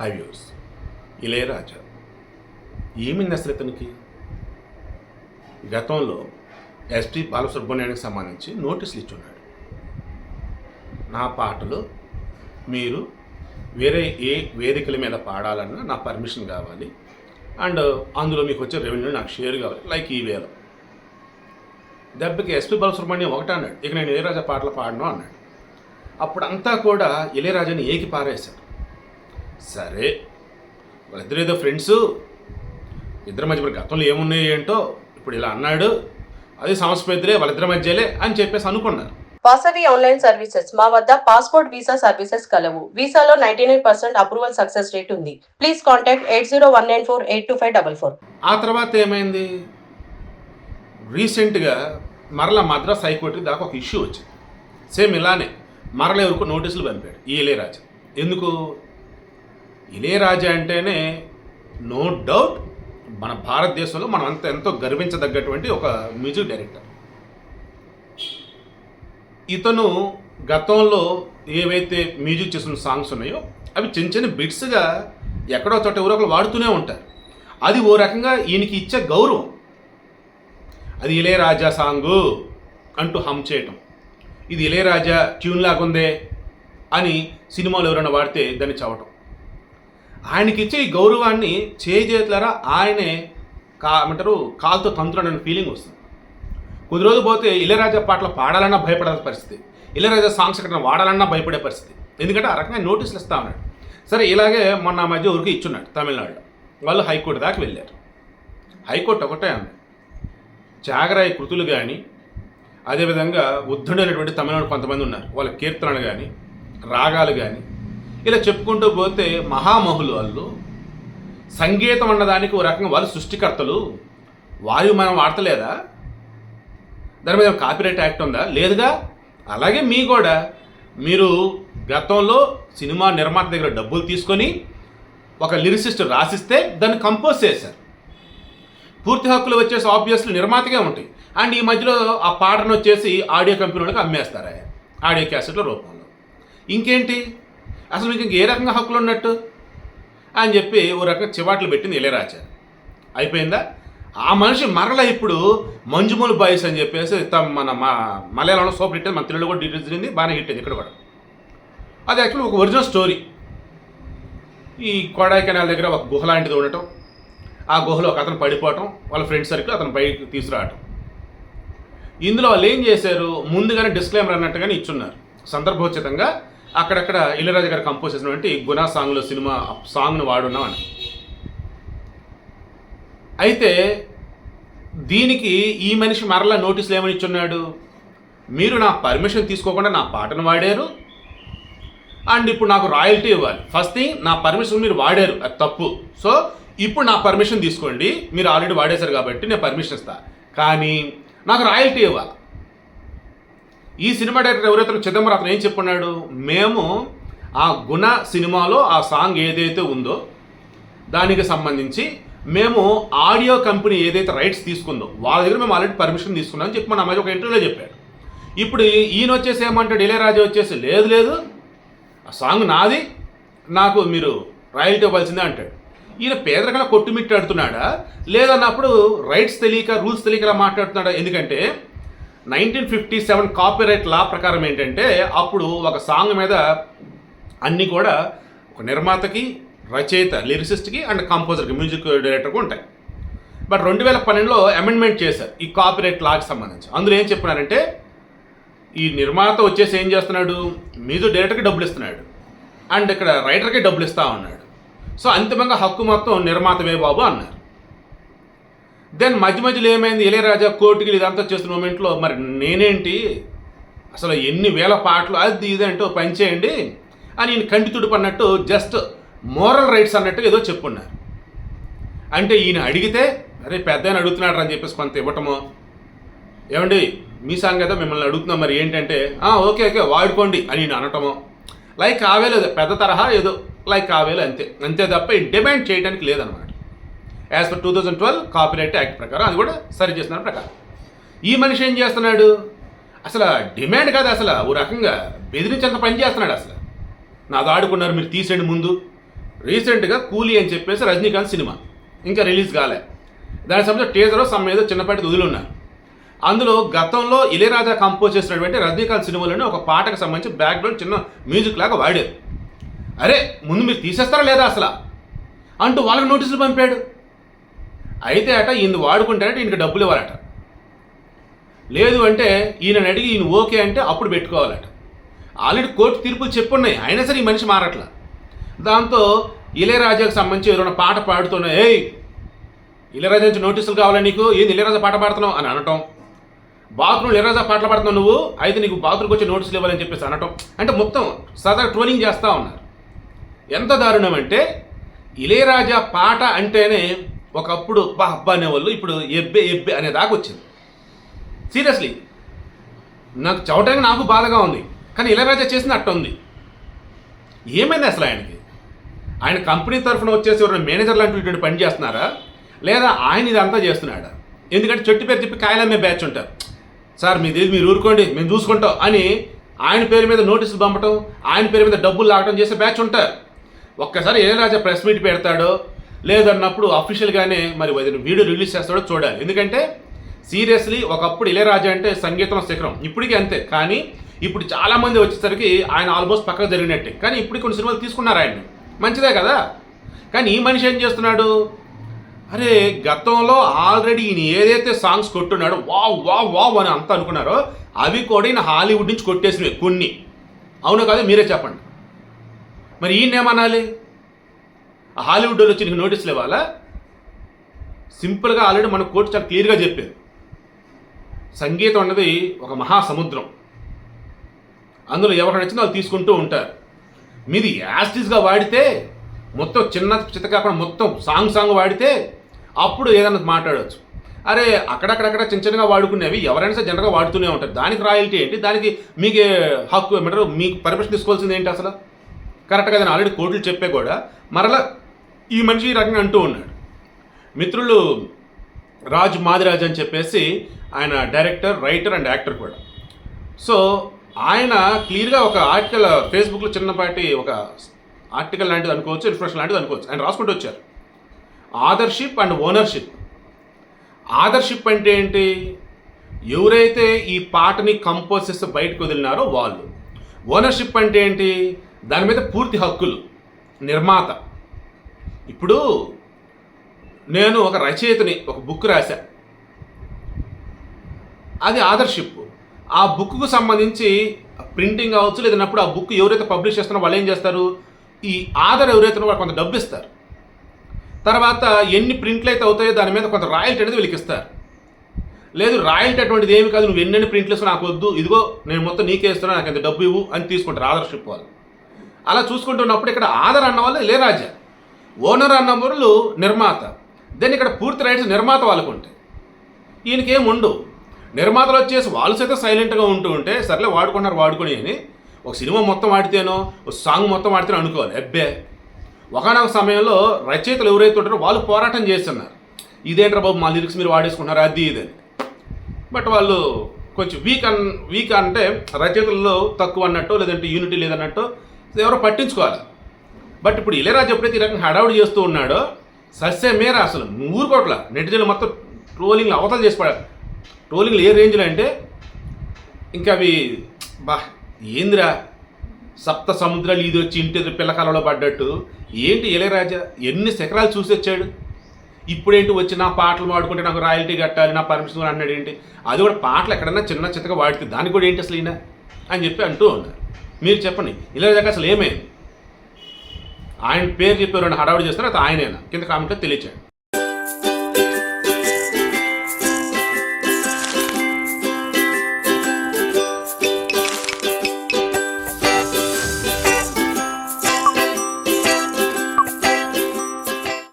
High views Ilaiyaraaja ఏమింది అసలు ఇతనికి? గతంలో ఎస్పి బాలసుబ్రహ్మణ్యానికి సంబంధించి నోటీసులు ఇచ్చున్నాడు. నా పాటలు మీరు వేరే ఏ వేదికల మీద పాడాలన్నా నా పర్మిషన్ కావాలి. అండ్ అందులో మీకు వచ్చే రెవెన్యూ నాకు షేర్ కావాలి. లైక్ ఈ వేలో దెబ్బకి ఎస్పి బాలసుబ్రహ్మణ్యం ఒకటే అన్నాడు. ఇక నేను ఇళయరాజా పాటలు పాడను అన్నాడు. అప్పుడంతా కూడా ఇళయరాజాని ఏకి పారేశాడు. సరే. వాళ్ళిద్దరు ఏదో ఫ్రెండ్స్. ఇద్దరి మధ్య గతంలో ఏమున్నాయి ఏంటో ఇప్పుడు ఇలా అన్నాడు. అది సమస్య పెద్దలే వాళ్ళిద్దరి మధ్యలే అని చెప్పేసి అనుకున్నారు. Vasavi online services. మా వద్ద పాస్పోర్ట్ వీసా సర్వీసెస్ కలవు. వీసాలో ninety nine percent approval success rate ఉంది. Please contact eight zero one nine four eight two five double four. ఆ తర్వాత ఏమైంది? రీసెంట్గా మరల మద్రాస్ హైకోర్టుకి దాకా ఒక ఇష్యూ వచ్చింది. సేమ్ ఇలానే మరల ఎవరికి నోటీసులు పంపాడు. ఈ ఇళయరాజా ఎందుకు? ఇళయరాజా అంటేనే నో డౌట్ మన భారతదేశంలో మనం అంత ఎంతో గర్వించదగ్గటువంటి ఒక మ్యూజిక్ డైరెక్టర్. ఇతను గతంలో ఏవైతే మ్యూజిక్ చేసిన సాంగ్స్ ఉన్నాయో అవి చిన్న చిన్న బిట్స్గా ఎక్కడో చోట ఎవరో ఒకరు వాడుతూనే ఉంటారు. అది ఓ రకంగా ఈయనకి ఇచ్చే గౌరవం. అది ఇళయరాజా సాంగు అంటూ హమ్ చేయటం. ఇది ఇళయరాజా ట్యూన్ లాగుందే అని సినిమాలో ఎవరైనా వాడితే దాన్ని చవటం. ఆయనకిచ్చే ఈ గౌరవాన్ని చేజేతులారా ఆయనే కా ఏమంటారు కాలుతో తంత్రుడని ఫీలింగ్ వస్తుంది. కొద్ది రోజులు పోతే ఇళయరాజా పాటలు పాడాలన్నా భయపడే పరిస్థితి. ఇళయరాజా సాంగ్స్ ఎక్కడ వాడాలన్నా భయపడే పరిస్థితి. ఎందుకంటే ఆ రకంగా నోటీసులు ఇస్తా ఉన్నాడు. సరే ఇలాగే మొన్న మధ్య ఊరికి ఇచ్చున్నాడు తమిళనాడులో. వాళ్ళు హైకోర్టు దాకా వెళ్ళారు. హైకోర్టు ఒకటే అంది. జాగరాయి కృతులు కానీ అదేవిధంగా ఉద్ధుడైనటువంటి తమిళనాడు కొంతమంది ఉన్నారు. వాళ్ళ కీర్తనలు కానీ రాగాలు కానీ ఇలా చెప్పుకుంటూ పోతే మహామహులు వాళ్ళు సంగీతం అన్నదానికి ఓ రకంగా వాళ్ళు సృష్టికర్తలు. వాయు మనం వాడతలేదా దాని మీద కాపీరైట్ యాక్ట్ ఉందా? లేదుగా? అలాగే మీ కూడా. మీరు గతంలో సినిమా నిర్మాత దగ్గర డబ్బులు తీసుకొని ఒక లిరిసిస్ట్ రాసిస్తే దాన్ని కంపోజ్ చేశారు. పూర్తి హక్కులు వచ్చేసి ఆబ్వియస్లీ నిర్మాతగా ఉంటాయి. అండ్ ఈ మధ్యలో ఆ పాటను వచ్చేసి ఆడియో కంపెనీ వాళ్ళకి అమ్మేస్తారు ఆడియో క్యాసెట్ల రూపంలో. ఇంకేంటి? అసలు మీకు ఇంక ఏ రకంగా హక్కులు ఉన్నట్టు? అని చెప్పి ఓ రకంగా చివాట్లు పెట్టింది ఇళయరాజా అయిపోయిందా? ఆ మనిషి మరల ఇప్పుడు మంజుమూలు బాయ్స్ అని చెప్పేసి తమ మన మా మలయాళంలో సూపర్ హిట్ మన తెలుగులో కూడా డీటెయిల్స్ తిరిగింది బాగానే హిట్ అయింది ఇక్కడ కూడా. అది యాక్చువల్లీ ఒక ఒరిజినల్ స్టోరీ ఈ కొడైకెనాల్ దగ్గర ఒక గుహ లాంటిది ఉండటం ఆ గుహలో ఒక అతను పడిపోవటం వాళ్ళ ఫ్రెండ్ సర్కిల్ అతను బయటకు తీసుకురావటం. ఇందులో వాళ్ళు ఏం చేశారు? ముందుగానే డిస్క్లైమర్ అన్నట్టుగానే ఇచ్చున్నారు. సందర్భోచితంగా అక్కడక్కడ ఇళయరాజు గారు కంపోజ్ చేసినటువంటి గునా సాంగ్లో సినిమా సాంగ్ను వాడున్నాం అని అయితే దీనికి ఈ మనిషి మరలా నోటీసులు ఏమని ఇచ్చున్నాడు? మీరు నా పర్మిషన్ తీసుకోకుండా నా పాటను వాడారు. అండ్ ఇప్పుడు నాకు రాయల్టీ ఇవ్వాలి. ఫస్ట్ థింగ్ నా పర్మిషన్ మీరు వాడారు. అది తప్పు. సో ఇప్పుడు నా పర్మిషన్ తీసుకోండి. మీరు ఆల్రెడీ వాడేశారు కాబట్టి నేను పర్మిషన్ ఇస్తాను కానీ నాకు రాయల్టీ ఇవ్వాలి. ఈ సినిమా డైరెక్టర్ ఎవరైతే చిదంబరం అతను ఏం చెప్పున్నాడు? మేము ఆ గుణ సినిమాలో ఆ సాంగ్ ఏదైతే ఉందో దానికి సంబంధించి మేము ఆడియో కంపెనీ ఏదైతే రైట్స్ తీసుకుందో వాళ్ళ దగ్గర మేము ఆల్రెడీ పర్మిషన్ తీసుకున్నాం చెప్పి మన అమ్మాయి ఒక ఇంటర్వ్యూలో చెప్పాడు. ఇప్పుడు ఈయన వచ్చేసి ఏమంటాడు? ఇళయరాజా వచ్చేసి లేదు లేదు ఆ సాంగ్ నాది నాకు మీరు రాయల్టీ ఇవ్వాల్సిందే అంటాడు. ఈయన పేదరికంగా కొట్టుమిట్టాడుతున్నాడా? లేదన్నప్పుడు రైట్స్ తెలియక రూల్స్ తెలియక మాట్లాడుతున్నాడా? ఎందుకంటే nineteen fifty seven copyright law ప్రకారం ఏంటంటే అప్పుడు ఒక సాంగ్ మీద అన్నీ కూడా ఒక నిర్మాతకి రచయిత లిరిసిస్ట్కి అండ్ కంపోజర్కి మ్యూజిక్ డైరెక్టర్కి ఉంటాయి. బట్ రెండు వేల పన్నెండులో అమెండ్మెంట్ చేశారు ఈ కాపీరైట్ లాకి సంబంధించి. అందులో ఏం చెప్పినారంటే ఈ నిర్మాత వచ్చేసి ఏం చేస్తున్నాడు? మ్యూజిక్ డైరెక్టర్కి డబ్బులు ఇస్తున్నాడు. అండ్ ఇక్కడ రైటర్కి డబ్బులు ఇస్తా ఉన్నాడు. సో అంతిమంగా హక్కు మొత్తం నిర్మాతవే బాబు అన్నారు. దెన్ మధ్య మధ్యలో ఏమైంది? ఇళయరాజా కోర్టుకి ఇదంతా చేస్తున్న మూమెంట్లో మరి నేనేంటి? అసలు ఎన్ని వేల పాటలు అది ఇది అంటే పని చేయండి అని ఈయన కంటి తుడుపన్నట్టు జస్ట్ మోరల్ రైట్స్ అన్నట్టు ఏదో చెప్పున్నారు. అంటే ఈయన అడిగితే అరే పెద్ద అడుగుతున్నాడు అని చెప్పేసి కొంత ఇవ్వటము. ఏమండి మీ సాంగ్ కదా మిమ్మల్ని అడుగుతున్నాం మరి ఏంటంటే ఓకే ఓకే వాడుకోండి అని నేను అనటము. లైక్ కావేలేదు పెద్ద తరహా ఏదో లైక్ కావేలు అంతే. అంతే తప్ప డిమాండ్ చేయడానికి లేదనమాట. As per two thousand twelve copyright act ప్రకారం అది కూడా సరి చేస్తున్నారు ప్రకారం. ఈ మనిషి ఏం చేస్తున్నాడు? అసలు డిమాండ్ కాదు అసలు. ఓ రకంగా బెదిరించేంత పని చేస్తున్నాడు అసలు. నాది ఆడుకున్నారు మీరు తీసేయండి ముందు. రీసెంట్గా కూలీ అని చెప్పేసి రజనీకాంత్ సినిమా ఇంకా రిలీజ్ కాలే. దానికి సంబంధించిన టీజర్ సమ్ ఏదో చిన్నపాటి వదులున్నారు అందులో గతంలో ఇళయరాజా కంపోజ్ చేసినటువంటి రజనీకాంత్ సినిమాలోనే ఒక పాటకు సంబంధించి బ్యాక్గ్రౌండ్ చిన్న మ్యూజిక్ లాగా వాడారు. అరే ముందు మీరు తీసేస్తారా లేదా అసలు? అంటూ వాళ్ళకి నోటీసులు పంపాడు. అయితే అట ఈయన వాడుకుంటానంటే ఈయనకి డబ్బులు ఇవ్వాలట. లేదు అంటే ఈయన అడిగి ఈయన ఓకే అంటే అప్పుడు పెట్టుకోవాలట. ఆల్రెడీ కోర్టు తీర్పులు చెప్పున్నాయి అయినా సరే ఈ మనిషి మారట్లా. దాంతో ఇళయరాజాకు సంబంధించి ఎవరైనా పాట పాడుతున్నా ఏయ్ ఇళయరాజా నుంచి నోటీసులు కావాలా నీకు? ఏంది ఇళయరాజా పాట పాడుతున్నావు? అని అనటం. బాత్రూమ్ ఇళయరాజా పాటలు పాడుతున్నావు నువ్వు? అయితే నీకు బాత్రూమ్కి వచ్చి నోటీసులు ఇవ్వాలని చెప్పేసి అనటం. అంటే మొత్తం సదా ట్రోలింగ్ చేస్తూ ఉన్నారు. ఎంత దారుణం అంటే ఇళయరాజా పాట అంటేనే ఒకప్పుడు బా అబ్బా అనేవాళ్ళు ఇప్పుడు ఎబ్బే ఎబ్బే అనే దాకా వచ్చింది. సీరియస్లీ నాకు చవటానికి నాకు బాధగా ఉంది కానీ ఇళయరాజా చేసింది అట్ట ఉంది ఏమైంది అసలు ఆయనకి? ఆయన కంపెనీ తరఫున వచ్చేసి ఎవరైనా మేనేజర్ లాంటి ఇటువంటి పని చేస్తున్నారా? లేదా ఆయన ఇదంతా చేస్తున్నాడా? ఎందుకంటే చెట్టు పేరు చెప్పి కాయలమ్మే బ్యాచ్ ఉంటారు. సార్ మీది మీరు ఊరుకోండి మేము చూసుకుంటాం అని ఆయన పేరు మీద నోటీసులు పంపటం ఆయన పేరు మీద డబ్బులు లాగటం చేసే బ్యాచ్ ఉంటారు. ఒక్కసారి ఏ రాజా ప్రెస్ మీట్ పెడతాడో లేదన్నప్పుడు అఫీషియల్గానే మరి ఏదైనా వీడియో రిలీజ్ చేస్తాడో చూడాలి. ఎందుకంటే సీరియస్లీ ఒకప్పుడు ఇళయరాజా అంటే సంగీతం శిఖరం. ఇప్పటికీ అంతే. కానీ ఇప్పుడు చాలామంది వచ్చేసరికి ఆయన ఆల్మోస్ట్ పక్కకు జరిగినట్టే. కానీ ఇప్పుడు కొన్ని సినిమాలు తీసుకున్నారు ఆయన్ని. మంచిదే కదా? కానీ ఈ మనిషి ఏం చేస్తున్నాడు? అరే గతంలో ఆల్రెడీ ఈయన ఏదైతే సాంగ్స్ కొట్టున్నాడో వావ్ వా వావ్ అని అంతా అనుకున్నారో అవి కూడా ఈయన హాలీవుడ్ నుంచి కొట్టేసినవి కొన్ని. అవును కాదు మీరే చెప్పండి. మరి ఈయన ఏమనాలి హాలీవుడ్ వాళ్ళు వచ్చి నీకు నోటీసులు ఇవ్వాలా సింపుల్గా ఆల్రెడీ మన కోర్టు చాలా క్లియర్గా చెప్పారు. సంగీతం అన్నది ఒక మహాసముద్రం. అందులో ఎవరు నచ్చిందో వాళ్ళు తీసుకుంటూ ఉంటారు. మీది యాస్టిస్గా వాడితే మొత్తం చిన్న చిత్త కాకుండా మొత్తం సాంగ్ సాంగ్ వాడితే అప్పుడు ఏదైనా మాట్లాడవచ్చు అరే అక్కడక్కడక్కడ చిన్న చిన్నగా వాడుకునేవి ఎవరైనా సరే జనరల్గా వాడుతూనే ఉంటారు. దానికి రాయల్టీ ఏంటి? దానికి మీకు హక్కు ఏమంటారు? మీకు పర్మిషన్ తీసుకోవాల్సింది ఏంటి అసలు? కరెక్ట్గా నేను ఆల్రెడీ కోర్టులు చెప్పే కూడా మరలా ఈ మనిషి ఈ రకంగా అంటూ ఉన్నాడు. మిత్రులు రాజు మాదిరాజ్ అని చెప్పేసి ఆయన డైరెక్టర్ రైటర్ అండ్ యాక్టర్ కూడా. సో ఆయన క్లియర్గా ఒక ఆర్టికల్ ఫేస్బుక్లో చిన్నపాటి ఒక ఆర్టికల్ లాంటిది అనుకోవచ్చు ఇన్ఫర్మేషన్ లాంటిది అనుకోవచ్చు. ఆయన రాసుకుంటూ వచ్చారు. ఆదర్షిప్ అండ్ ఓనర్షిప్. ఆదర్షిప్ అంటే ఏంటి? ఎవరైతే ఈ పాటని కంపోజ్ చేస్తే బయటకు వదిలినారో వాళ్ళు. ఓనర్షిప్ అంటే ఏంటి? దాని మీద పూర్తి హక్కులు. నిర్మాత. ఇప్పుడు నేను ఒక రచయితని ఒక బుక్ రాశా. అది ఆదర్షిప్ ఆ బుక్కు సంబంధించి ప్రింటింగ్ అవ్వచ్చు లేదన్నప్పుడు ఆ బుక్ ఎవరైతే పబ్లిష్ చేస్తున్నారో వాళ్ళు ఏం చేస్తారు? ఈ ఆధార్ ఎవరైతే వాళ్ళు కొంత డబ్బు ఇస్తారు. తర్వాత ఎన్ని ప్రింట్లు అయితే అవుతాయో దాని మీద కొంత రాయల్టీ అనేది వీళ్ళకి ఇస్తారు. లేదు రాయల్టీ అటువంటిది ఏమి కాదు నువ్వు ఎన్నెన్ని ప్రింట్లు ఇస్తున్నా నాకు వద్దు ఇదిగో నేను మొత్తం నీకే ఇస్తున్నా నాకు ఎంత డబ్బు ఇవ్వు అని తీసుకుంటారు ఆదర్షిప్ వాళ్ళు. అలా చూసుకుంటున్నప్పుడు ఇక్కడ ఆధార్ అన్న వాళ్ళు లేరాజా. ఓనర్ అన్న వాళ్ళు నిర్మాత. దెన్ ఇక్కడ పూర్తి రైట్స్ నిర్మాత వాళ్ళకు ఉంటాయి. ఈయనకేం ఉండవు. నిర్మాతలు వచ్చేసి వాళ్ళు సైతం సైలెంట్గా ఉంటూ ఉంటే సర్లే వాడుకుంటున్నారు వాడుకుని అని ఒక సినిమా మొత్తం ఆడితేనో ఒక సాంగ్ మొత్తం ఆడితేనో అనుకోవాలి. అబ్బే. ఒకనొక సమయంలో రచయితలు ఎవరైతే ఉంటారో వాళ్ళు పోరాటం చేస్తున్నారు. ఇదేంట్రా బాబు మా లిరిక్స్ మీరు వాడేసుకున్నారు అది ఇదని బట్ వాళ్ళు కొంచెం వీక్ అన్ వీక్ అంటే రచయితల్లో తక్కువ అన్నట్టు లేదంటే యూనిటీ లేదన్నట్టు ఎవరో పట్టించుకోవాలి. బట్ ఇప్పుడు ఇళయరాజు ఎప్పుడైతే ఈ రకంగా హడావుడి చేస్తూ ఉన్నాడో సస్యమేర అసలు ఊరుకోట్ల. నెటిజన్లు మొత్తం ట్రోలింగ్లు అవతలు చేసి పడారు ట్రోలింగ్లు ఏ రేంజ్లో అంటే ఇంకా అవి బా ఏందిరా? సప్త సముద్రాలు ఇది వచ్చి ఇంటి పిల్లకాలలో పడ్డట్టు. ఏంటి ఇళయరాజా? ఎన్ని శకరాలు చూసి వచ్చాడు? ఇప్పుడేంటి వచ్చి నా పాటలు వాడుకుంటే నాకు రాయల్టీ కట్టాలి నా పర్మిషన్ అన్నాడు ఏంటి? అది కూడా పాటలు ఎక్కడన్నా చిన్న చిత్తగా వాడితే దానికి కూడా ఏంటి అసలు ఈయన? అని చెప్పి అంటూ ఉన్నారు. మీరు చెప్పండి ఇళయరాజాకి అసలు ఏమైంది? ఆయన పేరు చెప్పి రెండు హడావుడి చేస్తారు అది ఆయనేనా? కింద కామెంట్లో తెలియచేయండి.